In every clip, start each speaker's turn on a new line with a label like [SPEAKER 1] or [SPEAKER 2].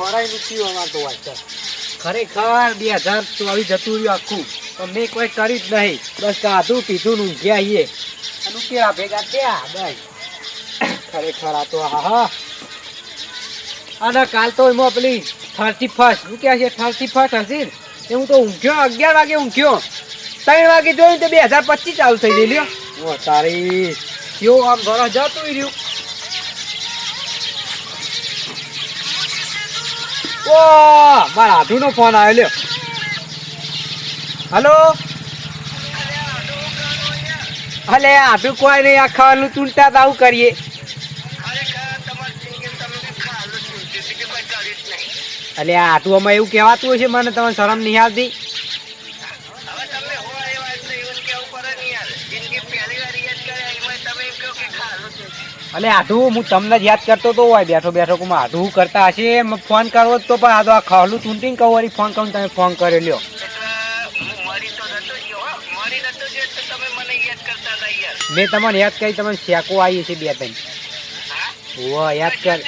[SPEAKER 1] હરાઈ અમાર તો ખરેખર બે હજાર ચોવીસ જતું રહ્યું આખું. પણ મેં કોઈ કરી જ નહીં. બસ કાધું પીધું ને ઊંઘ્યા આઈએ. અને ઉકેલા ભેગા થયા. બસ. ખરેખર આ તો હા હા. અને કાલ તો એમાં પેલી થર્ટી ફર્સ્ટ શું કહે છે? થર્ટી ફર્સ્ટ હશે ને? એ હું તો ઊંઘ્યો. અગિયાર વાગે ઊંઘ્યો. ત્રણ વાગે જોયું તો બે હજાર પચીસ ચાલુ થઈ ગયેલી ઓ તારી. કેવું આમ ઘર જતું રહ્યું. ઓ મારા આધુનો ફોન આવ્યો, લ્યો. હલો? અલે આધુ કોઈ નહીં, આ ખાવાનું ચૂંટતા તો આવું કરીએ. અલે આધુ અમે એવું કહેવાતું હશે મને તમને શરમ નહીં આવતી. અલે, આધું, હું તમને જ યાદ કરતો તો હોય. બેઠો બેઠો કે આધુ કરતા હશે? એમ ફોન કરવો તો પણ આ તો આ ખાલું ચૂંટીને કહું, વળી ફોન કરું તમે ફોન કરી લ્યો. મેં તમને યાદ કરી તમે શેકો આવી છે બે ત્રણ. ઓ યાદ કર.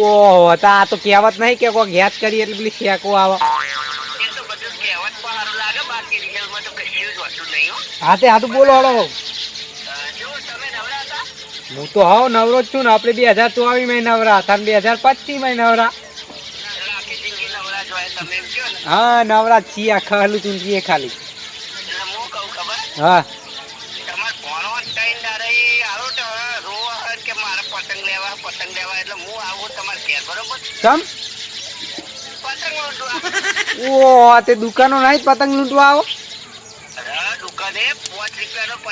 [SPEAKER 1] ઓહો આ તો કહેવત નહીં કે કોઈક યાદ કરી એટલે પેલી શેકો આવે. હા તે હાથું બોલો હળો હું તો હાવ નવરો જ છું ને આપણે બે હજાર ચોવીસમાં નવરા તાર બે હજાર પચીસમાં નવરા. હા નવરા છીએ ખાલી ચૂંટીએ ખાલી. હા. ઓ તે દુકાનો નહીં પતંગ લૂંટવા આવો
[SPEAKER 2] દુકાને પાંચ રૂપિયાનો પતંગ ના અત્યારે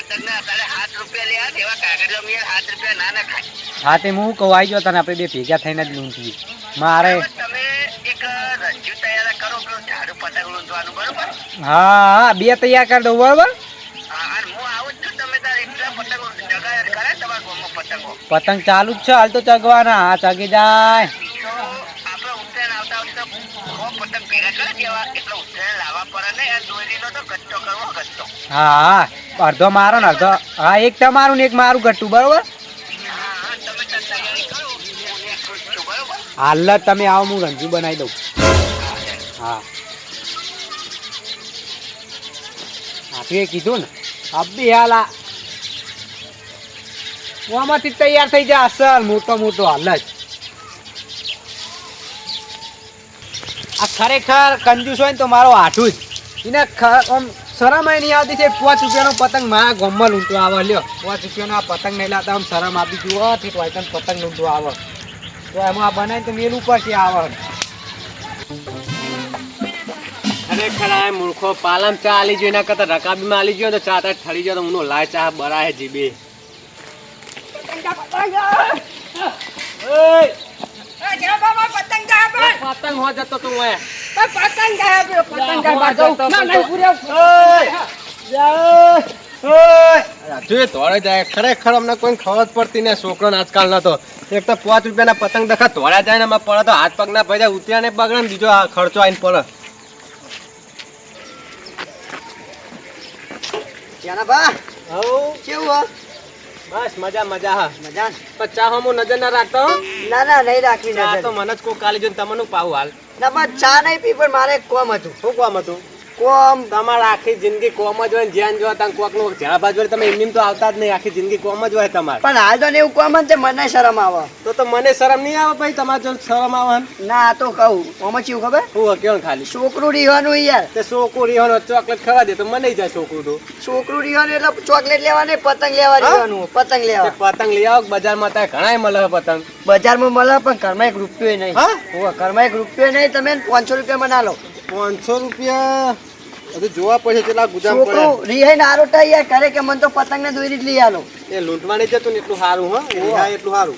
[SPEAKER 2] સાત રૂપિયા લે એવા કાગળ જમીએ સાત રૂપિયા ના ના ખાય
[SPEAKER 1] હા તે હું કહું આવી જાઓ તને આપણે બે ભેગા થઈને જ લૂંટીએ. મારે હા હા બે તૈયાર કરી દઉં બરોબર?
[SPEAKER 2] પતંગો
[SPEAKER 1] ચાલુ જ છે હાલ તો ચગવાના હા ચગી જાય. હા હા. અડધો મારો ને અડધો. હા, એક તમારું ને એક મારું ગટ્ટું બરોબર? હાલ તમે આવો, હું રંજુ બનાવી દઉં. હા. આપીએ કીધું ને. અબી હાલ આમાંથી તૈયાર થઈ જાય અસલ મોટો મોટો હાલ જ આ ખરેખર કંજૂસ હોય ને તો મારો હાઠું જ. એને ખર આમ શરમ એ નહીં આવતી છે. પાંચ રૂપિયાનો પતંગ મારા ગોમમાં લૂંટો આવે લ્યો. પાંચ રૂપિયાનો આ પતંગ નહીં લાવતા આમ શરમ આપી જુઓ ઠીક હોય પતંગ લૂંટો આવે. તો એમાં આ બનાવીને તો મેલું પડશે આવે
[SPEAKER 3] ખરેખર આ મૂર્ખો પાલમ ચા આલી જોઈએ એના કરતા રકાબીમાં આલી જોઈએ તો ચા તાર ઠરી જાય તો હું લાય ચા બરાય જીબે પતંગ હો જતો તું ખરેખર અમને કોઈ ખબર પડતી ને છોકરાને આજકાલ ના એક તો પાંચ રૂપિયાના પતંગ દખા ધોળા જાય ને પડે તો હાથ પગ ના પડી જાય ઉતર્યા ને બગડે બીજો ખર્ચો આવીને પડે
[SPEAKER 2] ત્યાંના બા કેવું હો?
[SPEAKER 3] બસ મજા મજા. હા
[SPEAKER 2] મજા.
[SPEAKER 3] પણ ચા હું નજર ના રાખતો
[SPEAKER 2] ના ના નહીં રાખી નજર.
[SPEAKER 3] તો મને જ કોઈ કાલે જોઈને તમને પાવું હાલ.
[SPEAKER 2] ના પણ ચા નહીં પી પણ મારે કોમ હતું.
[SPEAKER 3] શું કોમ હતું?
[SPEAKER 2] કોમ?
[SPEAKER 3] તમારે આખી જિંદગી કોમ જ હોય જ્યાં જોવા ત્યાં કોકનું ઝાડા બાજુ તમે એમની તો આવતા જ નહીં. આખી જિંદગી કોમ જ હોય તમારે.
[SPEAKER 2] પણ હાલ તો ને એવું કોમ જ છે મને શરમ આવે.
[SPEAKER 3] તો તો મને શરમ નહીં આવે ભાઈ? તમારે જો શરમ આવે ના?
[SPEAKER 2] આ તો કહું. આમાં એવું ખબર?
[SPEAKER 3] હું કેવું ખાલી.
[SPEAKER 2] છોકરું રીવાનું યાર.
[SPEAKER 3] તે છોકરું રીવાનું ચોકલેટ ખવા દે તો મને જાય છોકરું તો.
[SPEAKER 2] છોકરું રીવાનું એટલે ચોકલેટ લેવાની પતંગ લેવા? રીવાનું પતંગ લેવા.
[SPEAKER 3] પતંગ લઈ આવો બજારમાં ત્યાં ઘણાય મળે પતંગ?
[SPEAKER 2] બજારમાં મળે પણ ઘરમાં એક રૂપિયો નહીં.
[SPEAKER 3] હા?
[SPEAKER 2] ઘરમાં એક રૂપિયો નહીં તમે પાંચસો રૂપિયા ના લો
[SPEAKER 3] પાંચસો રૂપિયા? હજુ જોવા પડશે કેટલા ગુજામ
[SPEAKER 2] છોકરું રિહાઈ નારો યાર કરે કે મન તો પતંગ ને દોરી જ લઈ આલો.
[SPEAKER 3] પડે એ લૂંટવાની જતું ને એટલું સારું હા? રિહાય એટલું સારું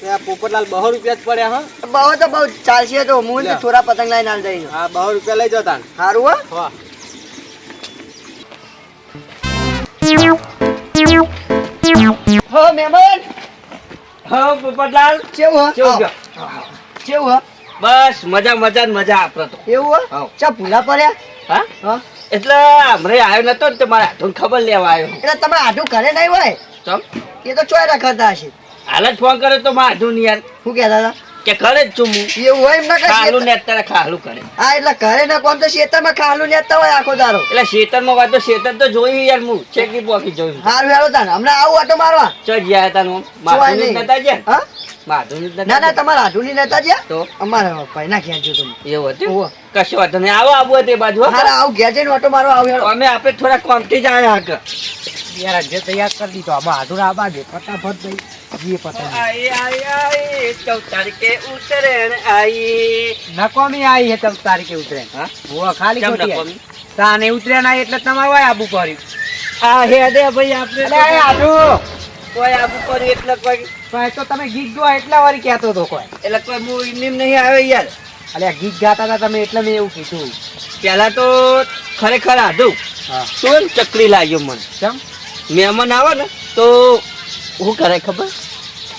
[SPEAKER 3] તે આ પોપટલાલ બહુ રૂપિયા જ પડ્યા હા?
[SPEAKER 2] બહુ તો બહુ ચાલશે તો હું. થોડા પતંગ લઈને આલ જઈ
[SPEAKER 3] હા બહુ રૂપિયા લઈ જતા
[SPEAKER 2] સારું હો?
[SPEAKER 3] હા.
[SPEAKER 2] હો મહેમાન!
[SPEAKER 1] હા પોપટલાલ.
[SPEAKER 2] કેવું હો?
[SPEAKER 1] કેવું
[SPEAKER 2] કેવું હો?
[SPEAKER 1] બસ મજા મજા ને મજા આપડે તો
[SPEAKER 2] એવું હો? ચા ભૂલા પડ્યા?
[SPEAKER 1] હા? એટલે હમણાં આવ્યો નતો ને મારા હાથું ખબર લેવા આવ્યો.
[SPEAKER 2] એટલે તમે હાથું ઘરે નહીં હોય?
[SPEAKER 1] ચમ?
[SPEAKER 2] એ તો ચોય રખાતા હશે.
[SPEAKER 4] હાલ જ ફોન કર્યો તો મારા હાથું નહીં યાર.
[SPEAKER 5] શું કહેતા હતા?
[SPEAKER 4] કે ઘરે જ છું હું.
[SPEAKER 5] એવું હોય એમ ના કઈ
[SPEAKER 4] ખાલું ને અત્યારે ખાલું કરે.
[SPEAKER 5] હા એટલે ઘરે ના કોમ તો ખેતરમાં ખાલું લેતા હોય આખો દારો
[SPEAKER 4] એટલે શેતરમાં વાત તો શેતર તો જોયું યાર હું. ચેકી પોકી જોયું.
[SPEAKER 5] હારું હેરો તાન હમણાં આવું આટો મારવા.
[SPEAKER 4] ચો ગયા હતા નું
[SPEAKER 5] જોવાય નહીં.
[SPEAKER 4] નતા ગયા
[SPEAKER 5] હા? ના ના તમારા આઢુની નેતા જ્યાં?
[SPEAKER 4] તો?
[SPEAKER 5] અમારા ભાઈ ના ક્યાં તમે
[SPEAKER 4] એવું હતું?
[SPEAKER 5] ઓહો.
[SPEAKER 4] વાંધો નહીં. આવો આવું તે બાજુ હો.
[SPEAKER 5] આવું ઘેર જઈને આટો મારવા આવું
[SPEAKER 4] અમે આપણે થોડા કોમથી જ આવ્યા હક.
[SPEAKER 1] યાર જે તૈયાર કરી દીધો. આમાં આધુર આબા દે ફટાફટ ભાઈ જીએ પતંગ.
[SPEAKER 4] આઈ આઈ આઈ. ચૌદ તારીખે ઉતરેણ આઈ.
[SPEAKER 1] નકોમી આવી હે ચૌદ તારીખે ઉતરે
[SPEAKER 4] હા?
[SPEAKER 1] હું ખાલી ખોટી તાને એટલે તમારે આબુ કર્યું.
[SPEAKER 4] આ હે દે ભાઈ આપણે
[SPEAKER 1] આધુ
[SPEAKER 4] કોઈ આબુ કર્યું એટલે કોઈ
[SPEAKER 1] ભાઈ તો તમે ગીત ગો એટલા વારી કહેતો હતો કોઈ.
[SPEAKER 4] એટલે કોઈ હું ઇન્ડિમ નહીં આવ્યો યાર.
[SPEAKER 1] અલે આ ગીત ગાતા હતા તમે એટલે મેં એવું કીધું.
[SPEAKER 4] પહેલાં તો ખરેખર આધું. શું ચકડી લાગ્યો મને?
[SPEAKER 1] કેમ?
[SPEAKER 4] મહેમાન આવે ને તો હું કરે ખબર?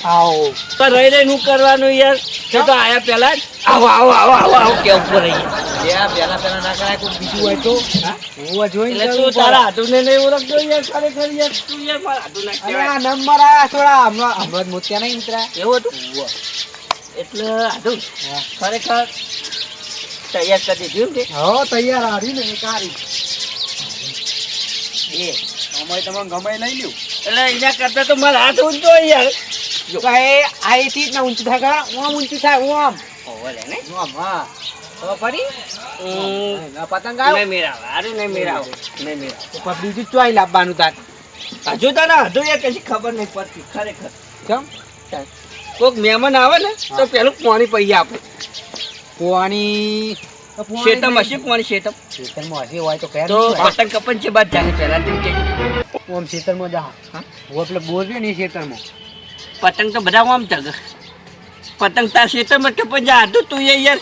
[SPEAKER 1] આવો.
[SPEAKER 4] તો રહી રહીને હું કરવાનું યાર? તે તો આયા પહેલાં જ આવો આવો આવો આવો આવો કે ઉપર રહી
[SPEAKER 1] યા પેલા પેલા ના કરાય કોઈ બીજું હોય તો? હું? જોઈને
[SPEAKER 4] તું તારા હાથુને નહીં ઓળખતો યાર? ખરેખર યાર? તું યાર? મારા.
[SPEAKER 1] આ નંબર આયા થોડા. હમણાં હમણાં મોતિયા નહીં
[SPEAKER 4] એવું હતું? એટલે હાથું. ખરેખર તૈયાર કરી દીધું ને
[SPEAKER 1] હો તૈયાર હારી ને એક હારી.
[SPEAKER 4] બે
[SPEAKER 1] અમારે તમને ગમે લઈ લ્યું.
[SPEAKER 4] એટલે એના કરતા તો મારા હાથ ઊંચો યાર.
[SPEAKER 1] જો. કાંઈ આઈથી જ ના ઊંચું થાય. ઓમ ઊંચું થાય ઓમ
[SPEAKER 4] ઓલે હે ને?
[SPEAKER 1] ઓમ હા. તો ફરી? પતંગ આવ્યો?
[SPEAKER 4] નહીં મેળાવે. હારું નહીં મેળાવે. નહીં મેળાવે.
[SPEAKER 1] બીજું ચોઈ લાવવાનું તાર?
[SPEAKER 4] હજુ તને હજુ યાર કશી ખબર નહીં પડતી ખરેખર.
[SPEAKER 1] કેમ?
[SPEAKER 4] કોઈક મહેમાન આવે ને તો પેલું પાણી પૈ આપે.
[SPEAKER 1] પોણી?
[SPEAKER 4] શેતમ હશે પાણી શેતમ.
[SPEAKER 1] હશે હોય તો કયા
[SPEAKER 4] તો પતંગ કપન છે બાદ જાય તેમ કે.
[SPEAKER 1] ઓમ ખેતરમાં જા
[SPEAKER 4] હા?
[SPEAKER 1] એટલે ને
[SPEAKER 4] પતંગ તો બધા આમ પતંગ તાર શેતમ કે પંજા હતું તું એ યાર.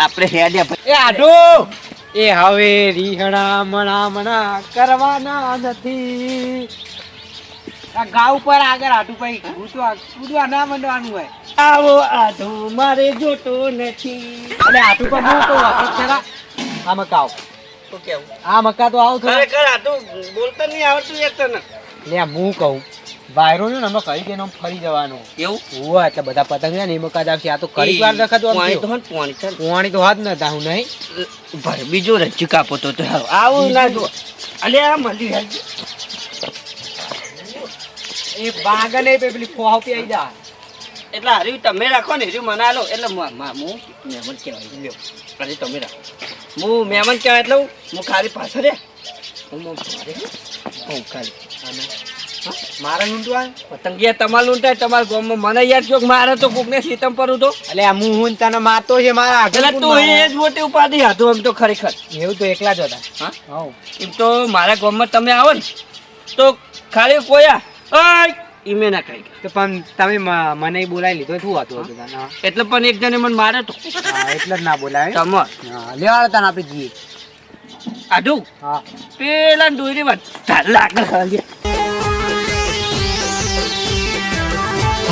[SPEAKER 4] આપણે હેડ્યા
[SPEAKER 1] એ આઢો! એ હવે રીહણા મણા મણા કરવાના નથી. આ ગા ઉપર આગળ આઢુ ભાઈ કૂદવા કૂદવા ના મંડવાનું હોય.
[SPEAKER 4] આવો આધો મારે જોતો નથી.
[SPEAKER 1] અને આઢુ પર હું કહું વખત ખરા આ મકાવ.
[SPEAKER 4] તો કેવું?
[SPEAKER 1] આ મકા તો આવો
[SPEAKER 4] ખરેખર આઢુ બોલતા નહીં આવડતું એક તને.
[SPEAKER 1] લે હું કહું. વાયરો ને અમે કરી દે ફરી જવાનું.
[SPEAKER 4] એવું?
[SPEAKER 1] હોવા એટલે બધા પતંગ ને એમાં આવશે. આ તો કરી વાર આમ
[SPEAKER 4] પાણી તો પાણી ને.
[SPEAKER 1] તો હાથ ન થાવું નહીં.
[SPEAKER 4] ભર બીજો રજ્જુ કાપો તો. આવું ના જો અલે આ મળી
[SPEAKER 1] એ બાગને પે પેલી ફોહાવ પી આવી જા.
[SPEAKER 4] એટલે હરી તમે રાખો ને હરી મને આલો. એટલે હું મહેમાન કહેવાય. લ્યો અરે તમે રાખો. હું મહેમાન કહેવાય એટલે હું હું ખાલી પાછળ રે. હું હું ખાલી હું ખાલી.
[SPEAKER 1] મારા લૂંટવા
[SPEAKER 4] પતંગિયા તમારે લૂંટાય તમારા ગામમાં મને યાદ છો મારે તો કોકને સીતમ પર તો
[SPEAKER 1] એટલે આ હું હું તને મારતો છે મારા આગળ
[SPEAKER 4] એટલે
[SPEAKER 1] કોણ
[SPEAKER 4] તું
[SPEAKER 1] મારે?
[SPEAKER 4] એ જ મોટી ઉપાધિ હતું એમ તો ખરેખર.
[SPEAKER 1] એવું તો એકલા જ હતા?
[SPEAKER 4] હા? એમ તો મારા ગામમાં તમે આવો ને તો ખાલી કોયા ઓય ઈમે ના ખાઈ
[SPEAKER 1] તો પણ તમે મને બોલાવી લીધો શું હતું હતું
[SPEAKER 4] એટલે પણ એક જણે મને મારે તો.
[SPEAKER 1] એટલે જ ના બોલાવે.
[SPEAKER 4] તમે
[SPEAKER 1] હા લેવાડો તને આપણે જઈએ
[SPEAKER 4] આધુ
[SPEAKER 1] હા.
[SPEAKER 4] પેલા દોરી વાત લાગે